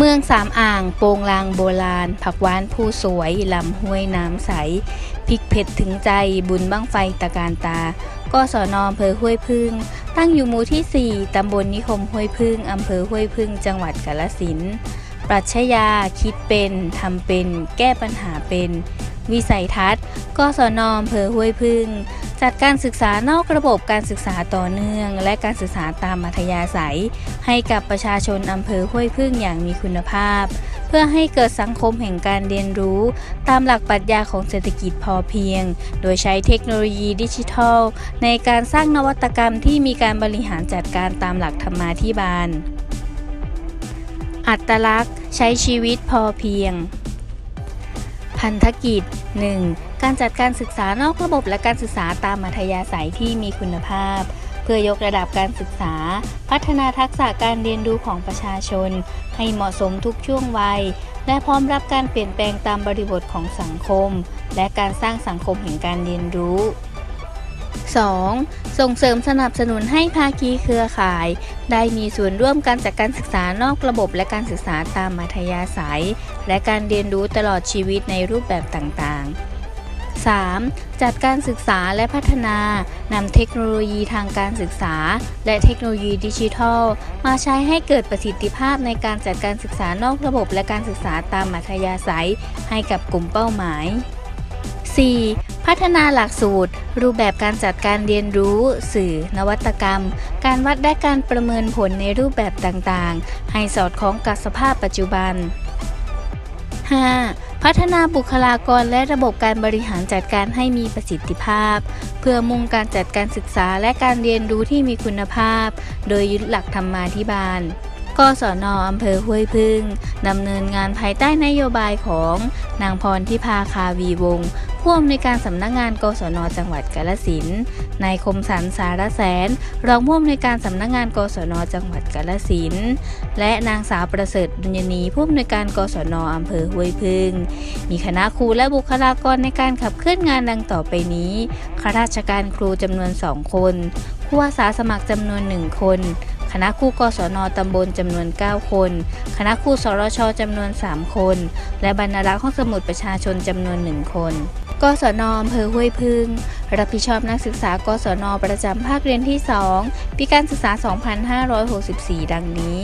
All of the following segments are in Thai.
เมืองสามอ่าง โปงลางโบราณ ผักหวานผู้สวยลำห้วยน้ำใสพริกเผ็ดถึงใจบุญบั้งไฟตะการตา ก็สอนออำเภอห้วยพึ่ง ตั้งอยู่หมู่ที่ 4 ตำบลนิคมห้วยพึ่งอำเภอห้วยพึ่งจังหวัดกาฬสินธุ์ปรัชญาคิดเป็นทำเป็น แก้ปัญหาเป็น วิสัยทัศน์ กศนอำเภอห้วยพึ่ง จัดการศึกษานอกระบบการศึกษาต่อเนื่อง และการศึกษาตามมัธยาศัย ให้กับประชาชนอำเภอห้วยพึ่งอย่างมีคุณภาพ เพื่อให้เกิดสังคมแห่งการเรียนรู้ ตามหลักปรัชญาของเศรษฐกิจพอเพียง โดยใช้เทคโนโลยีดิจิทัล ในการสร้างนวัตกรรมที่มีการบริหารจัดการตามหลักธรรมาธิบาล อัตลักษณ์ ใช้ชีวิตพอเพียง พันธกิจ 1. การจัดการศึกษานอกระบบและการศึกษาตามมัธยาศัยที่มีคุณภาพ เพื่อยกระดับการศึกษา พัฒนาทักษะการเรียนรู้ของประชาชน ให้เหมาะสมทุกช่วงวัย และพร้อมรับการเปลี่ยนแปลงตามบริบทของสังคม และการสร้างสังคมแห่งการเรียนรู้ 2. ส่งเสริมสนับสนุนให้ภาคีเครือข่าย ได้มีส่วนร่วมการจัดการศึกษานอกระบบและการศึกษาตามมัธยาศัย และการเรียนรู้ตลอดชีวิตในรูปแบบต่างๆ 3. จัดการศึกษาและพัฒนานำเทคโนโลยีทางการศึกษา และเทคโนโลยีดิจิทัล มาใช้ให้เกิดประสิทธิภาพในการจัดการศึกษานอกระบบและการศึกษาตามมัธยาศัย ให้กับกลุ่มเป้าหมาย 4. พัฒนาหลักสูตร รูปแบบการจัดการเรียนรู้ สื่อ นวัตกรรม การวัดและการประเมินผลในรูปแบบต่างๆ ให้สอดคล้องกับสภาพปัจจุบัน 5. พัฒนาบุคลากรและระบบการบริหารจัดการให้มีประสิทธิภาพ เพื่อมุ่งการจัดการศึกษาและการเรียนรู้ที่มีคุณภาพ โดยยึดหลักธรรมาธิบาล กศนอำเภอห้วยพึ่งดำเนินงานภายใต้นโยบายของนางพรทิพาคาวีวงศ์ผู้อำนวยการสำนักงานกศนจังหวัดกาฬสินนายคมสันสารแสน รองผู้อำนวยการสำนักงานกศนจังหวัดกาฬสินและนางสาวประเสริฐบุญญนีผู้อำนวยการกศนอำเภอห้วยพึ่ง มีคณะครูและบุคลากรในการขับเคลื่อนงานดังต่อไปนี้ข้าราชการครูจำนวน2คนผู้อาสาสมัครจำนวน1คน คณะครูกศนตำบลจำนวน 9 คน คณะครูสรชจำนวน 3 คน และบรรณารักษ์ห้องสมุดประชาชนจำนวน 1 คนกศนอำเภอห้วยพึ่ง รับผิดชอบนักศึกษากศนประจำภาคเรียนที่ 2 ปีการศึกษา 2564 ดังนี้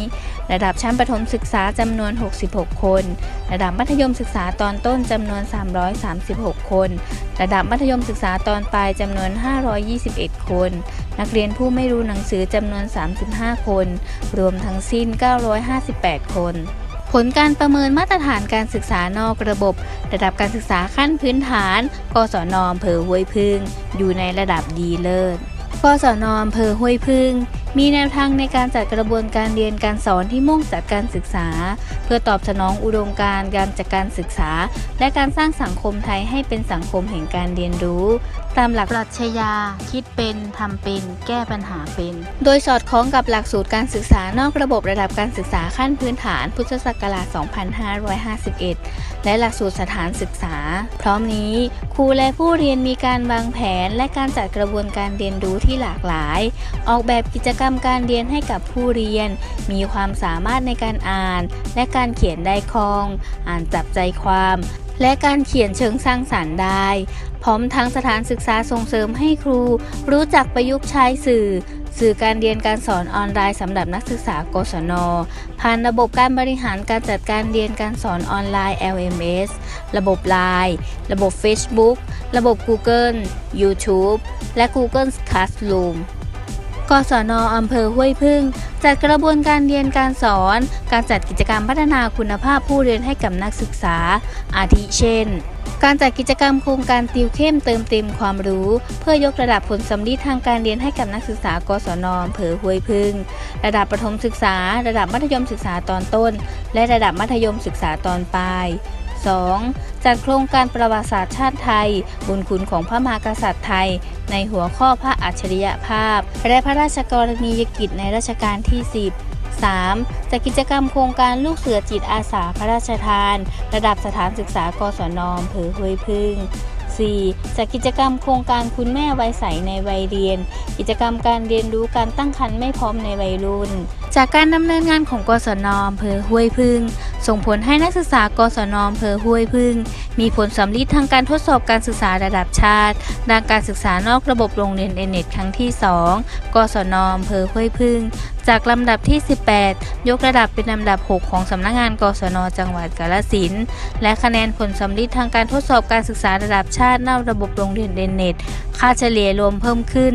ระดับชั้นประถมศึกษาจำนวน 66 คน ระดับมัธยมศึกษาตอนต้นจำนวน 336 คน ระดับมัธยมศึกษาตอนปลายจำนวน 521 คน นักเรียนผู้ไม่รู้หนังสือจำนวน 35 คน รวมทั้งสิ้น 958 คน ผลการประเมินมาตรฐานการศึกษานอกระบบ ระดับการศึกษาขั้นพื้นฐาน กศนอำเภอห้วยพึ่ง อยู่ในระดับดีเลิศ กศนอำเภอห้วยพึ่ง มีแนวทางในการจัดกระบวนการเรียนการสอนที่มุ่งจัดการศึกษา เพื่อตอบสนองอุดมการณ์การจัดการศึกษา และการสร้างสังคมไทยให้เป็นสังคมแห่งการเรียนรู้ ตามหลักปรัชญาคิดเป็นทำเป็น แก้ปัญหาเป็น โดยสอดคล้องกับหลักสูตรการศึกษานอกระบบระดับการศึกษาขั้นพื้นฐาน พุทธศักราช 2551 และหลักสูตรสถานศึกษา พร้อมนี้ครูและผู้เรียนมีการวางแผน และการจัดกระบวนการเรียนรู้ที่หลากหลาย ออกแบบกิจกรรมการเรียนให้กับผู้เรียน มีความสามารถในการอ่าน และการเขียนได้คล่อง อ่านจับใจความ และการเขียนเชิงสร้างสรรค์ได้ พร้อมทั้งสถานศึกษาส่งเสริมให้ครู รู้จักประยุกต์ใช้สื่อ สื่อการเรียนการสอนออนไลน์สำหรับนักศึกษากศน ผ่านระบบการบริหารการจัดการเรียนการสอนออนไลน์ LMS ระบบ Line ระบบ Facebook ระบบ Google YouTube และ Google Classroom กศนอำเภอห้วยพึ่ง จัดกระบวนการเรียนการสอน การจัดกิจกรรมพัฒนาคุณภาพผู้เรียนให้กับนักศึกษา อาทิเช่น การจัดกิจกรรมโครงการติวเข้มเติมเต็มความรู้ เพื่อยกระดับผลสำลิดทางการเรียนให้กับนักศึกษากศนอำเภอห้วยพึ่ง ระดับประถมศึกษา ระดับมัธยมศึกษาตอนต้น และระดับมัธยมศึกษาตอนปลาย 2. จัดโครงการประวัติศาสตร์ชาติไทย บุญคุณของพระมหากษัตริย์ไทย ในหัวข้อพระอัจฉริยภาพ และพระราชกรณียกิจในรัชกาลที่ 10 3. จัดกิจกรรมโครงการลูกเสือจิตอาสาพระราชทาน ระดับสถานศึกษากศนอำเภอห้วยพึ่ง 4. จากกิจกรรมโครงการคุณแม่วัยใสในวัยเรียน กิจกรรมการเรียนรู้การตั้งครรภ์ไม่พร้อมในวัยรุ่น จากการดำเนินงานของกศนอำเภอห้วยพึ่ง ส่งผลให้นักศึกษากศนอำเภอห้วยพึ่ง มีผลสำลิดทางการทดสอบการศึกษาระดับชาติด้านการศึกษานอกระบบโรงเรียนเอเน็ตครั้งที่ 2 กศนอำเภอห้วยพึ่ง จากลำดับที่ 18 ยกระดับเป็นลำดับ 6 ของสำนักงานกศนจังหวัดกาฬสินธุ์และคะแนนผลสำลิดทางการทดสอบการศึกษาระดับชาตินอกระบบโรงเรียนเอเน็ตค่าเฉลี่ยรวมเพิ่มขึ้น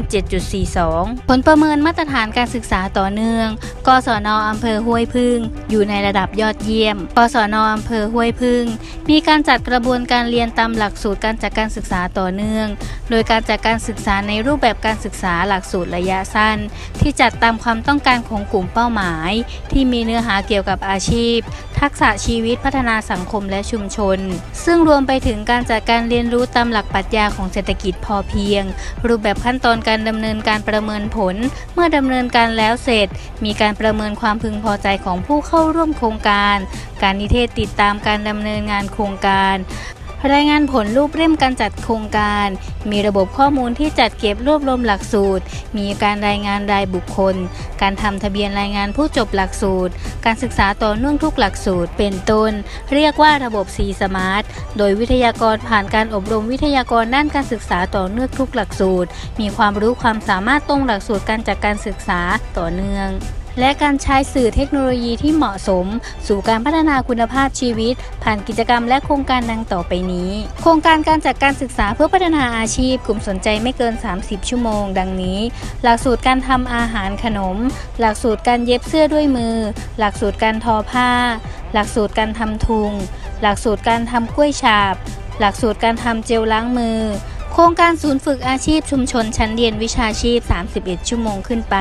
7.42 ผลประเมินมาตรฐานการศึกษาต่อเนื่องกศนอำเภอห้วยพึ่ง อยู่ในระดับยอดเยี่ยม กศนอำเภอห้วยพึ่ง มีการจัดกระบวนการเรียนตามหลักสูตรการจัดการศึกษาต่อเนื่อง โดยการจัดการศึกษาในรูปแบบการศึกษาหลักสูตรระยะสั้น ที่จัดตามความต้องการของกลุ่มเป้าหมาย ที่มีเนื้อหาเกี่ยวกับอาชีพ ทักษะชีวิตพัฒนาสังคมและชุมชน ซึ่งรวมไปถึงการจัดการเรียนรู้ตามหลักปรัชญาของเศรษฐกิจพอเพียง รูปแบบขั้นตอนการดำเนินการประเมินผล เมื่อดำเนินการแล้วเสร็จ มีการประเมินความพึงพอใจของผู้เข้าร่วมโครงการ การนิเทศติดตามการดำเนินงานโครงการรายงานผลรูปเล่มการจัดโครงการ มีระบบข้อมูลที่จัดเก็บรวบรวมหลักสูตร มีการรายงานรายบุคคล การทำทะเบียนรายงานผู้จบหลักสูตร การศึกษาต่อเนื่องทุกหลักสูตร เป็นต้น เรียกว่าระบบ C Smart โดยวิทยากรผ่านการอบรมวิทยากรด้านการศึกษาต่อเนื่องทุกหลักสูตร มีความรู้ความสามารถตรงหลักสูตรการจัดการศึกษาต่อเนื่อง และการใช้สื่อเทคโนโลยีที่เหมาะสม สู่การพัฒนาคุณภาพชีวิต ผ่านกิจกรรมและโครงการดังต่อไปนี้ โครงการการจัดการศึกษาเพื่อพัฒนาอาชีพ กลุ่มสนใจไม่เกิน 30 ชั่วโมง ดังนี้ หลักสูตรการทำอาหารขนม หลักสูตรการเย็บเสื้อด้วยมือ หลักสูตรการทอผ้า หลักสูตรการทำทุง หลักสูตรการทำกล้วยฉาบ หลักสูตรการทำเจลล้างมือ โครงการศูนย์ฝึกอาชีพชุมชนชั้นเรียนวิชาชีพ 31 ชั่วโมงขึ้นไป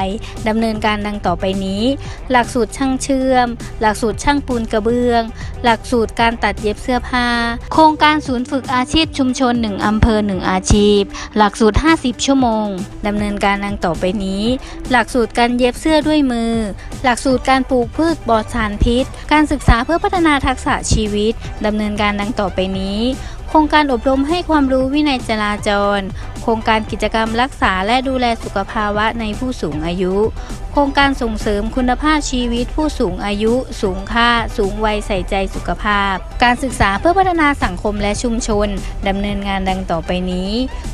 ดำเนินการดังต่อไปนี้ หลักสูตรช่างเชื่อม หลักสูตรช่างปูนกระเบื้อง หลักสูตรการตัดเย็บเสื้อผ้า โครงการศูนย์ฝึกอาชีพชุมชน 1 อำเภอ 1 อาชีพ หลักสูตร 50 ชั่วโมง ดำเนินการดังต่อไปนี้ หลักสูตรการเย็บเสื้อด้วยมือ หลักสูตรการปลูกพืชปลอดสารพิษ การศึกษาเพื่อพัฒนาทักษะชีวิต ดำเนินการดังต่อไปนี้ โครงการอบรมให้ความรู้วินัยจราจร โครงการกิจกรรมรักษาและดูแลสุขภาวะในผู้สูงอายุ โครงการส่งเสริมคุณภาพชีวิตผู้สูงอายุ สูงค่า สูงวัยใส่ใจสุขภาพ การศึกษาเพื่อพัฒนาสังคมและชุมชนดำเนินงานดังต่อไปนี้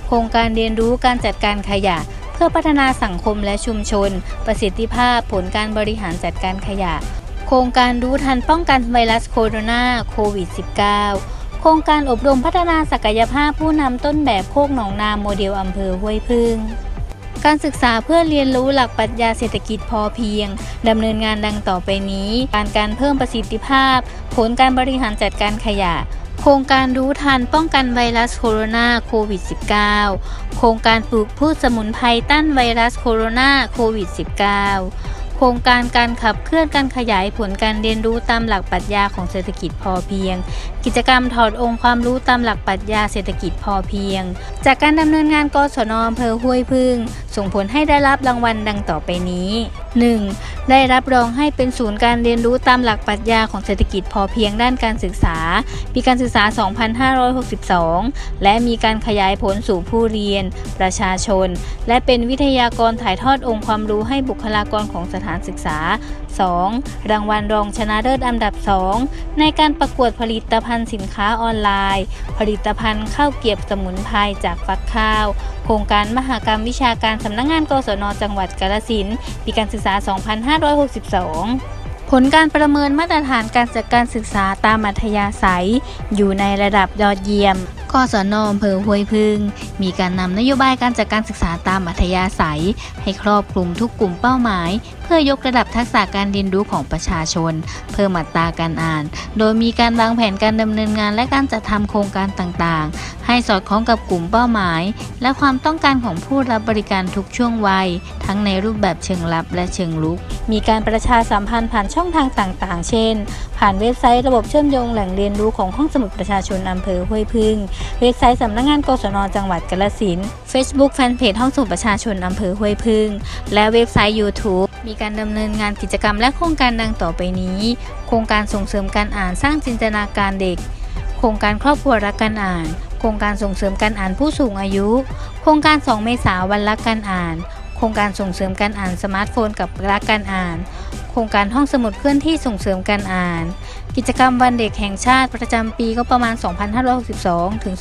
โครงการเรียนรู้การจัดการขยะเพื่อพัฒนาสังคมและชุมชน ประสิทธิภาพผลการบริหารจัดการขยะ โครงการรู้ทันป้องกันไวรัสโคโรนาโควิด -19 ครงการอบรมพัฒนาศักยภาพผู้นำต้นแบบโคกหนองนาโมเดลอำเภอห้วยพึ่ง การศึกษาเพื่อเรียนรู้หลักปรัชญาเศรษฐกิจพอเพียงดำเนินงานดังต่อไปนี้ การการเพิ่มประสิทธิภาพ ผลการบริหารจัดการขยะ โครงการรู้ทันป้องกันไวรัสโคโรนาโควิด -19 โครงการปลูกพืชสมุนไพรต้านไวรัสโคโรนาโควิด -19 โครงการการขับเคลื่อนการขยายผลการเรียนรู้ตามหลักปรัชญาของเศรษฐกิจพอเพียง กิจกรรมถอดองค์ความรู้ตามหลักปรัชญาเศรษฐกิจพอเพียง จากการดำเนินงานกศนอำเภอห้วยพึ่ง ส่งผลให้ได้รับรางวัลดังต่อไปนี้ 1. ได้รับรองให้เป็นศูนย์การเรียนรู้ตามหลักปรัชญาของเศรษฐกิจพอเพียงด้านการศึกษา ปีการศึกษา 2562 และมีการขยายผลสู่ผู้เรียน ประชาชน และเป็นวิทยากรถ่ายทอดองค์ความรู้ให้บุคลากรของสถานศึกษา 2. รางวัลรองชนะเลิศอันดับ 2 ในการประกวดผลิตภัณฑ์สินค้าออนไลน์ ผลิตภัณฑ์ข้าวเกียบสมุนไพรจากฟักข้าว โครงการมหกรรมวิชาการสำนักงงานกศนจังหวัดกาฬสินธุ์ปีการศึกษา2562 ผลการประเมินมาตรฐานการจัดการศึกษาตามอัธยาศัย อยู่ในระดับยอดเยี่ยม กศนอำเภอห้วยพึ่ง มีการนำนโยบายการจัดการศึกษาตามอัธยาศัย ให้ครอบคลุมทุกกลุ่มเป้าหมาย เพื่อยกระดับทักษะการเรียนรู้ของประชาชน เพิ่มอัตราการอ่าน โดยมีการวางแผนการดำเนินงานและการจัดทำโครงการต่างๆ ให้สอดคล้องกับกลุ่มเป้าหมาย และความต้องการของผู้รับบริการทุกช่วงวัย ทั้งในรูปแบบเชิงลับและเชิงลุก มีการประชาสัมพันธ์ผ่านช่องทางต่างๆ เช่น ผ่านเว็บไซต์ระบบเชื่อมโยงแหล่งเรียนรู้ของห้องสมุดประชาชนอำเภอห้วยพึ่ง เว็บไซต์สำนักงานกศนจังหวัดกาฬสินธุ์ Facebook แฟนเพจห้องสมุดประชาชนอำเภอห้วยพึ่ง และเว็บไซต์ YouTube มีการดำเนินงานกิจกรรมและโครงการดังต่อไปนี้ โครงการส่งเสริมการอ่านสร้างจินตนาการเด็ก โครงการครอบครัวรักการอ่าน โครงการส่งเสริมการอ่านผู้สูงอายุ โครงการ 2 เมษาวันรักการอ่าน โครงการส่งเสริมการอ่านสมาร์ทโฟนกับรักการอ่าน ครงการห้องสมุดเคลื่อนที่ส่งเสริมการอ่าน กิจกรรมวันเด็กแห่งชาติประจำปีก็ประมาณ 2562 ถึง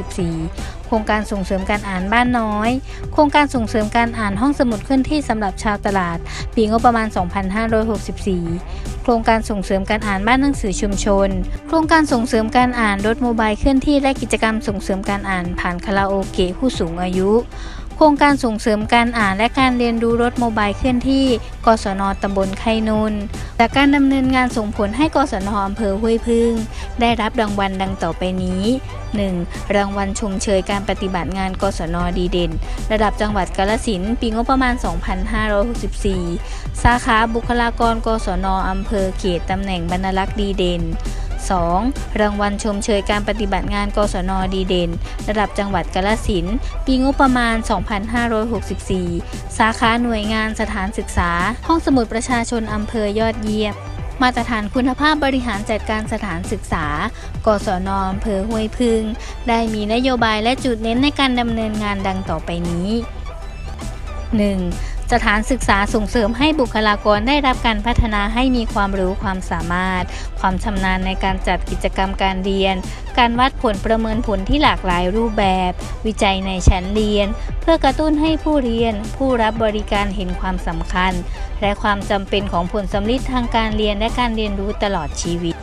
2564 โครงการส่งเสริมการอ่านบ้านน้อย โครงการส่งเสริมการอ่านห้องสมุดเคลื่อนที่สำหรับชาวตลาด ปีงบประมาณ 2564 โครงการส่งเสริมการอ่านบ้านหนังสือชุมชน โครงการส่งเสริมการอ่านรถโมบายเคลื่อนที่และกิจกรรมส่งเสริมการอ่านผ่านคาราโอเกะผู้สูงอายุ ครงการส่งเสริมการอ่านและการเรียนรู้รถโมบายเคลื่อนที่ กศนตำบลไคนุนจากการดำเนินงานส่งผลให้กศนอำเภอห้วยพึ่ง ได้รับรางวัลดังต่อไปนี้ 1. รางวัลชมเชยการปฏิบัติงานกศนดีเด่น ระดับจังหวัดกาฬสินธุ์ปีงบประมาณ 2564 สาขาบุคลากรกศนอำเภอเขตตำแหน่งบรรลักษ์ดีเด่น 2. รางวัลชมเชยการปฏิบัติงานกศนดีเด่น ระดับจังหวัดกาฬสินธุ์ปีงบประมาณ 2564 สาขาหน่วยงานสถานศึกษา ห้องสมุดประชาชนอำเภอยอดเยี่ยมมาตรฐานคุณภาพบริหารจัดการสถานศึกษา กศนอำเภอห้วยพึ่งได้มีนโยบายและจุดเน้นในการดำเนินงานดังต่อไปนี้ 1. สถานศึกษาส่งเสริมให้บุคลากรได้รับการพัฒนาให้มีความรู้ความสามารถ ความชำนาญในการจัดกิจกรรมการเรียน การวัดผลประเมินผลที่หลากหลายรูปแบบ วิจัยในชั้นเรียน เพื่อกระตุ้นให้ผู้เรียน ผู้รับบริการเห็นความสำคัญ และความจำเป็นของผลสำลิดทางการเรียนและการเรียนรู้ตลอดชีวิต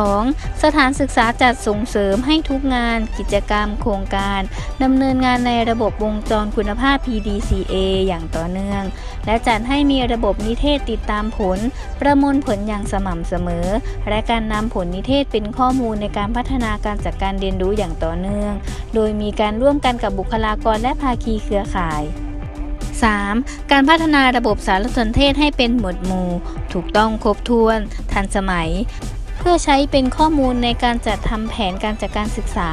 2. สถานศึกษาจัดส่งเสริมให้ทุกงานกิจกรรมโครงการดำเนินงานในระบบวงจรคุณภาพ PDCA อย่างต่อเนื่อง และจัดให้มีระบบนิเทศติดตามผล ประมวลผลอย่างสม่ำเสมอ และการนำผลนิเทศเป็นข้อมูลในการพัฒนาการจัดการเรียนรู้อย่างต่อเนื่อง โดยมีการร่วมกันกับบุคลากรและภาคีเครือข่าย 3. การพัฒนาระบบสารสนเทศให้เป็นหมวดหมู่ ถูกต้องครบถ้วน ทันสมัย พื่อใช้เป็นข้อมูลในการจัดทำแผนการจัดการศึกษา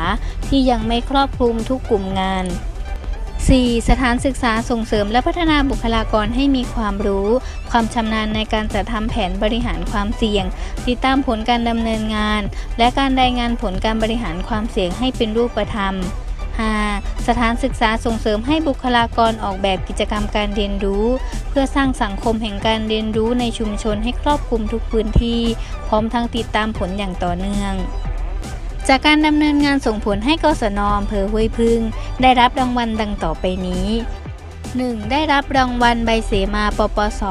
ที่ยังไม่ครอบคลุมทุกกลุ่มงาน 4. สถานศึกษาส่งเสริมและพัฒนาบุคลากรให้มีความรู้ ความชำนาญในการจัดทำแผนบริหารความเสี่ยง ติดตามผลการดำเนินงาน และการรายงานผลการบริหารความเสี่ยงให้เป็นรูปธรรม 5. สถานศึกษาส่งเสริมให้บุคลากรออกแบบกิจกรรมการเรียนรู้ เพื่อสร้างสังคมแห่งการเรียนรู้ในชุมชนให้ครอบคลุมทุกพื้นที่ พร้อมทั้งติดตามผลอย่างต่อเนื่องจากการดำเนินงานส่งผลให้กศนอำเภอห้วยพึ่ง ได้รับรางวัลดังต่อไปนี้ 1. ได้รับรางวัลใบเสมาปปส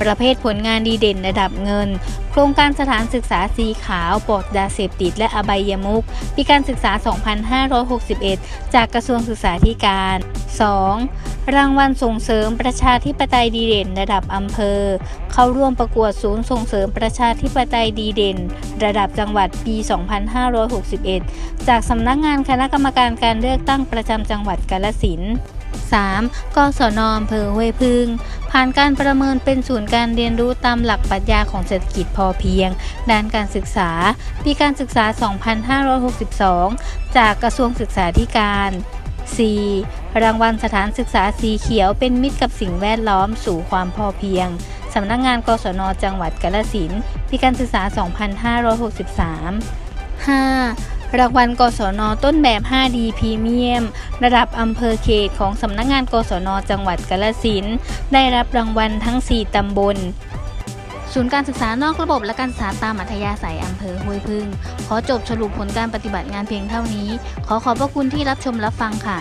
ประเภทผลงานดีเด่นระดับเงิน โครงการสถานศึกษาสีขาวปลอดยาเสพติดและอบายมุกปีการศึกษา 2561 จากกระทรวงศึกษาธิการ 2. รางวัลส่งเสริมประชาธิปไตยดีเด่นระดับอำเภอ เข้าร่วมประกวดศูนย์ส่งเสริมประชาธิปไตยดีเด่น ระดับจังหวัดปี 2561 จากสำนักงานคณะกรรมการการเลือกตั้งประจำจังหวัดกาฬสินธุ์ 3. กศนอำเภอห้วยพึ่ง ผ่านการประเมินเป็นศูนย์การเรียนรู้ตามหลักปรัชญาของเศรษฐกิจพอเพียง ด้านการศึกษา ปีการศึกษา 2562 จากกระทรวงศึกษาธิการ 4. รางวัลสถานศึกษาสีเขียวเป็นมิตรกับสิ่งแวดล้อมสู่ความพอเพียง สำนักงานกศนจังหวัดกาฬสินธุ์ปีการศึกษา 2563 5. รางวัลกศนต้นแบบ 5D พรีเมียม ระดับอำเภอเขตของสำนักงานกศนจังหวัดกาฬสินธุ์ได้รับรางวัลทั้ง 4 ตำบล ศูนย์การศึกษานอกระบบและการศึกษาตามอัธยาศัยอำเภอห้วยพึ่ง ขอจบสรุปผลการปฏิบัติงานเพียงเท่านี้ ขอขอบพระคุณที่รับชมรับฟังค่ะ